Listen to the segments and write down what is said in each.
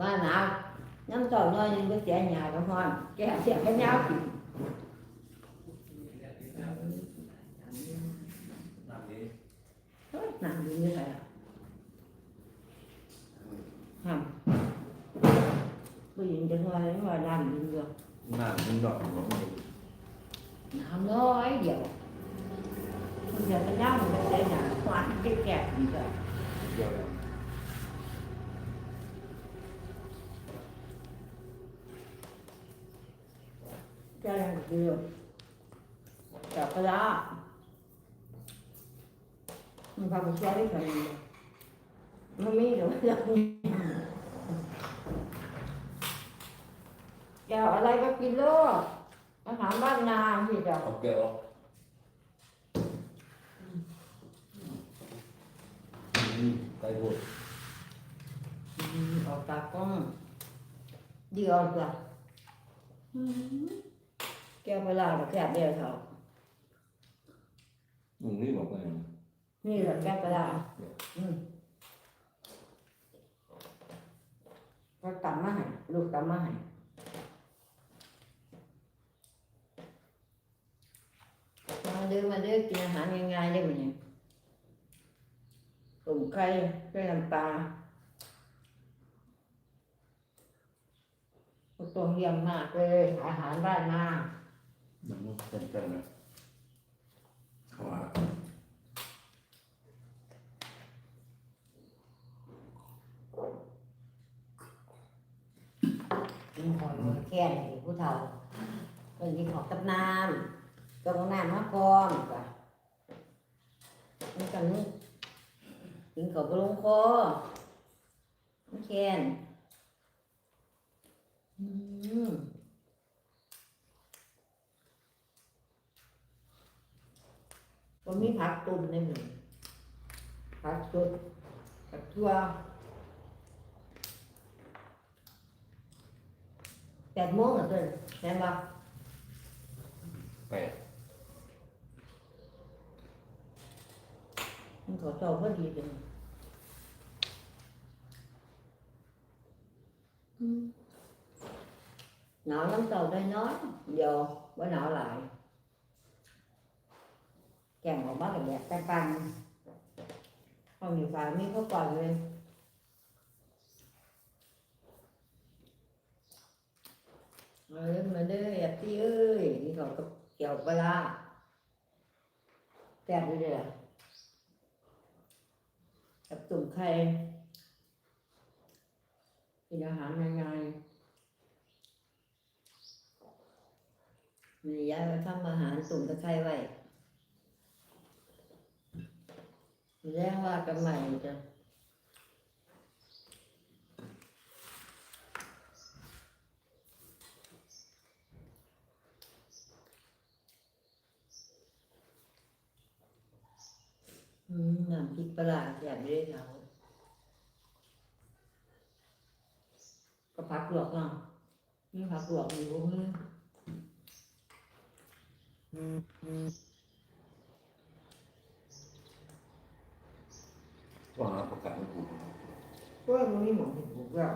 ว่าหนาวน้ำต่อน้อยนึงก็เสียหยาก็พอนแกเสียแค่ยาวกินน้ำนี้เฮ้ยหนังดีนี่ แก่เดียวจับกระดาษมันพาไปช่วยได้ขนาดนี้มันไม่เหรอเราอยากอะไรก็กินโลดอาหารบ้านนาพี่จ้ะเอาแก้วไก่บดอืมออกตากล้องดีออกจ้ะอืม แก้วเวลาเราแก้เดียวเท่ามึงนี่บอกว่านี่แหละแก้วเวลาอืมก็ตำมาให้ลูกตำมาให้มาเด้อมาเด้อกินอาหารง่ายๆได้ไหมเนี่ยตุ่มไก่ไก่น้ำปลาตัวเยี่ยมมากเลย อาหารบ้านนา มันเป็นกันนะขว่ากินของแค่นี้ผู้เฒ่าเป็นกินของกับน้ำกับน้ำมะกอมจ้ะนี่กันนี่กินของกระลงคอแค่นอืม ก็มีผักตุ่มในหนึ่งผักสดผักทั่วแปดโมงเหรอเพื่อนแม่นบ่แปดมันขอเจ้าพอดีจังอืมหนาวน้ำเต่าได้น้อยเดียวว่าหนาวหลาย แก งออกมาแบบแบบปังๆห้องอยู่ฝามีเขาก่อนเลยมาเล่นมาเด้อแอบตี้เอ้ยนี่เขากับเกี่ยวปลาแซ่บด้วยเด้อกับตุ่มไข่กินอาหารง่ายๆมียายมาทำอาหารตุ่มตะไคร้ไว้ แจ้งว่ากันใหม่จ้ะน้ำพริกปลาร้าอยางนี้เขาก็พักหลวกเนาะนี่พักหลวกอยู่เพว กนี้ว่าหาประกาศกูเพราะว่ามันมีหมองที่ปลูกแล้ว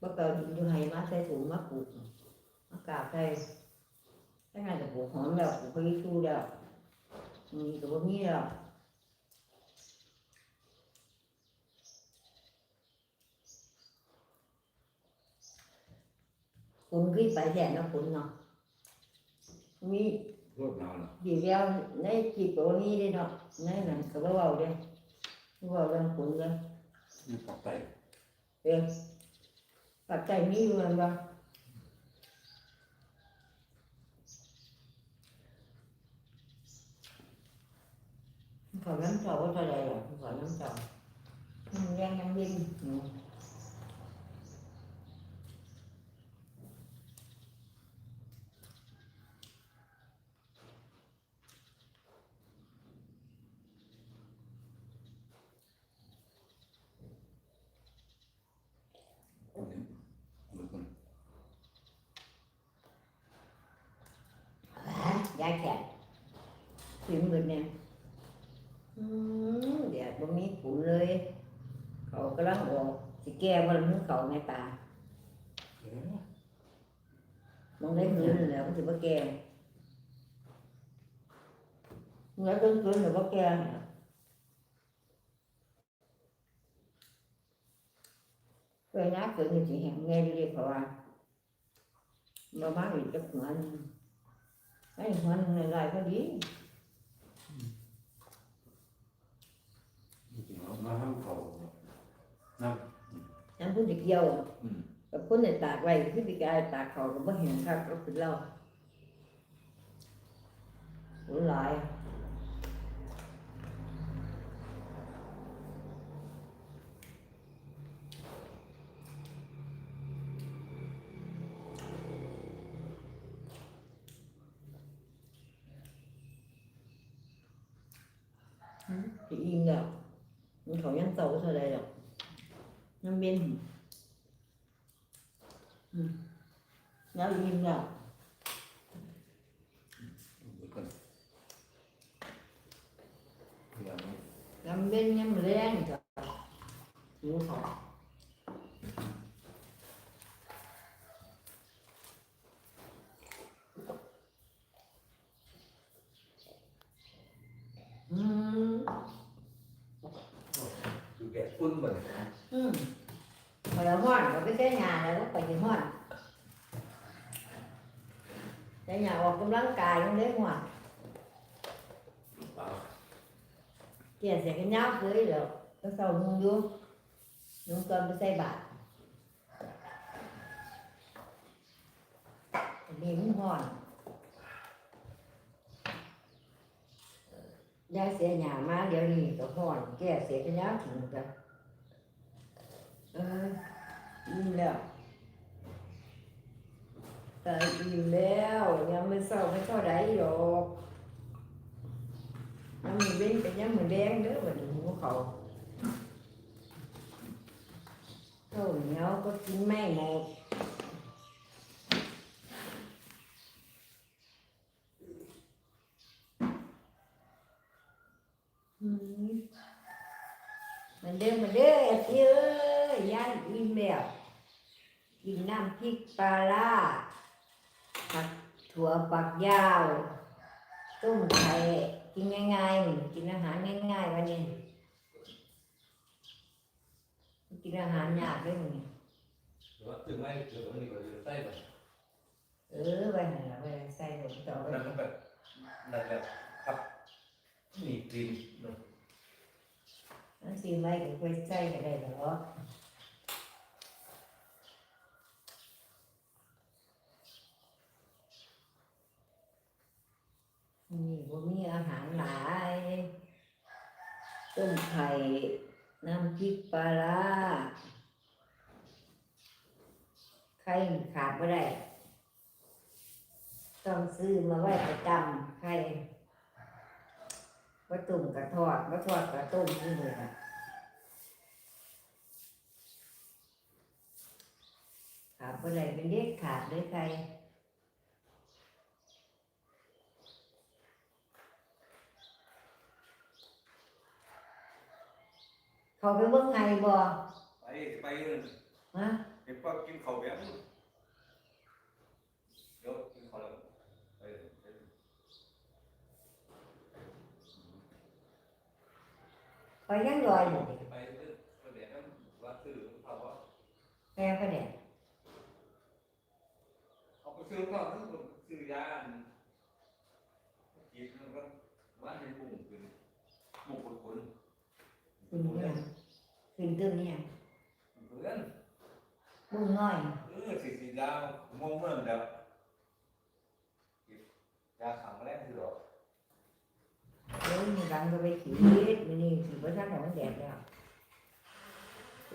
บ่เกิดอยู่ไห้มาใส่ถุงมาปลูกมากราบใส่ถ้าไงจะปลูกหอมแล้วปลูกพริกชูแล้วมีตัวนี้แล้วคุณขึ้นไปแทนนะคุณเนาะมี รถหนาวน่ะ gì leo lấy chị của đi đi nó lấy là cái bao bầu đi bao bầu lên cuộn lên มีปักไต được và tay mi luôn ba không phải lắm trầu có cho đây rồi không phải lắm trầu không gian nhân viên ừ. คนนี้ มือคน giá chặt chuyện mình nè dạ bữa mi phụ lơi cậu có lắm bộ สิแก้บ่ละมึงเขาแม่ตาเอ๊ะมองได้เงินแล้วมันสิบ่แก่เงินเกินเกินหรือบ่แก่ เวลาเกิดนี่สิแหงแง่ดีๆเพราะว่าบ่มาอีกจักหัวหนึงไอ้หัวหนึงหลายๆก็ดีจริงๆแล้วน้ำเขาน้น้ำพุ่นสิเกี่ยวำอืมกับคนเนี่ยตากไว้คือปีกายตากเขาก็บ่เห็นครับก็คือเราโหหลาย อืมสิอิ่มแล้วมันเขายังเศร้าเท่าไรหรอกยังเป็นแล้วยิ้มแล้วเดี๋ยวก่อนพยายามแล้วมันเป็นยังแรงจ้ะหมูเขาอืม ดูแกะฟุ้นเหมือนอืมพอเราห้อนเราไปใช้งานแล้วก็ไปกินห้อนใช้งานออกกำลังกา ยยังเล็กหัว เปล่า เกลียดเสียกันยาวเลยแล้วก็เศร้ามุงอยู่นุงก่อนไปใส่บาตรอันนี้มันห้อน ยายเสียหยามาเดี๋ยวนี้ก็ห่อน แก่เสียกันยาวถึงกันเอออิ่มแล้วตายอิ่มแล้วยังไม่เศร้าไม่เท่าไรหรอกยังมีเว้นเป็นยังเหมือนแดงเด้อวันนี้หัวเขาเท่าเหนียวก็กินไม่หมดอืมมันเด้อมันเด้อพี่เอ้ย ย่านอิ่มแล้วกินน้ำพริกปลาล่าผักถั่วฝักยาวต้มไข่กินง่ายๆกินอาหารง่ายๆวันนี้กินอาหารยากด้วยมึงหรือว่าถึงไม่ถึงนี่ก็จะใส่แบบเออไปหันหลังไปใส่หมต่อไปนั่นแบบนั่นแบบครับนีบดินเนอะนั่นสิไม่ก็ไปใส่ก็ได้หรอนี่บ่มีอาหารหลายต้ม ไข่น้ำพริกปลาร้าไข่ขาดไม่ได้ ต้องซื้อมาไว้ประจำไข่ว่าตุ่มกระทอดว่าทอดกระต้มที่เลยค่ะขาดอะไรเป็นเด็กขาดเลยใคร เขาไปเบิ่งไงบ่ไปไปเลยฮะเห็นว่ากินข้าวแบบนี้เดี๋ยวกินข้าวแล้วไปเลยไปเลยไปยังลอยอยู่ดิไปเรื่อยไปแบบนั้นว่าซื้อเขาว่าแกก็เนี่ยเอาไปซื้อก็ซื้อซื้อยาอันกินแล้วก็ว่าให้ปุ่งขึ้นหมกคนคน ขึ้นเนี่ยขึ้นตึ้งเนี่ยเพื่อนบุ้งน้อยเออสีสีดาวมองเมื่อเดียวยาขังแรกคือหรอเดี๋ยวมีรังก็ไปขีดมันนี่ขีดไว้ท่านแต่มันแดดแล้ว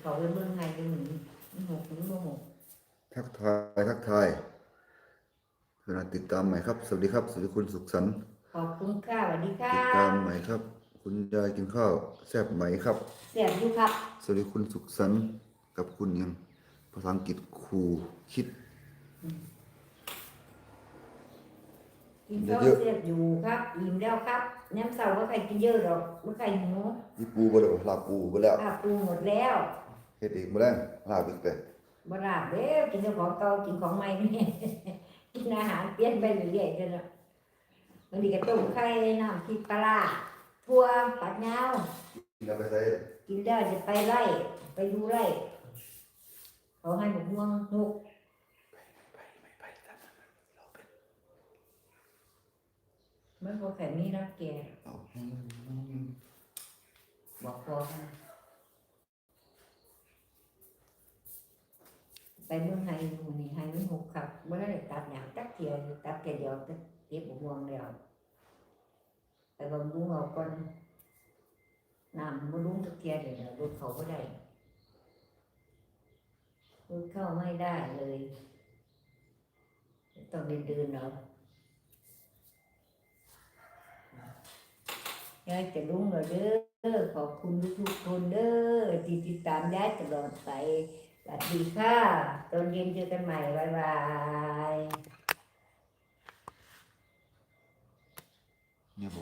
เขาไปเบิ่งไงกันหนึ่งมันหกมันบ่หกทักทายทักทายเวลาติดตามใหม่ครับ สวัสดีครับ สวัสดีคุณสุขสันต์ขอบคุณค่ะสวัสดีค่ะ ติดตามใหม่ครับ คุณยายกินข้าวแซ่บไหมครับ เสียบอยู่ครับ สวัสดีคุณสุขสันต์กับคุณยังภาษาอังกฤษครูคิด กินข้าวเยอะเสียบอยู่ครับอิ่มแล้วครับน้ำเสาว่าใครกินเยอะหรอกว่าใครหิวอีปูไปแล้วลาปูไปแล้วอาปูหมดแล้วเฮ็ดอีกมื้อแรงลาบอีกแต่บ่ราบเด้อกินแต่ของเก่ากินของใหม่นี่ กินอาหารเปลี่ยนไปเรื่อยๆเด้อเนาะบางทีก็ต้มไข่น้ำพริกปลาร้า ทั่วปัดยาวกินแล้วไปใส่กินแล้วจะไปไล่ไปดูไล่เขาให้ผมม่วงนุกไปไม่ไปตามนั้นเราเป็นมันก็แค่มีรักแกเอาบอกพอกันไปเมืองไทยหมู่นี่ไทยมันหกขับเมื่อได้ตัดอย่างตัดเทียอยู่ตัดแค่เดียวตัดเก็บผมม่วงแล้ว ไปบำรุงเอาก่อนน้ำบำรุงตักเทียบเดี๋ยวรถเขาก็ได้รถเข้าไม่ได้เลยต้องเดินเดินๆเอายายจะรุ่งเราเด้อขอบคุณทุกๆคนเด้อที่ติดตามยายตลอดไปสวัสดีค่ะ ตอนเย็นเจอกันใหม่ บ๊ายบาย เนี่ยบ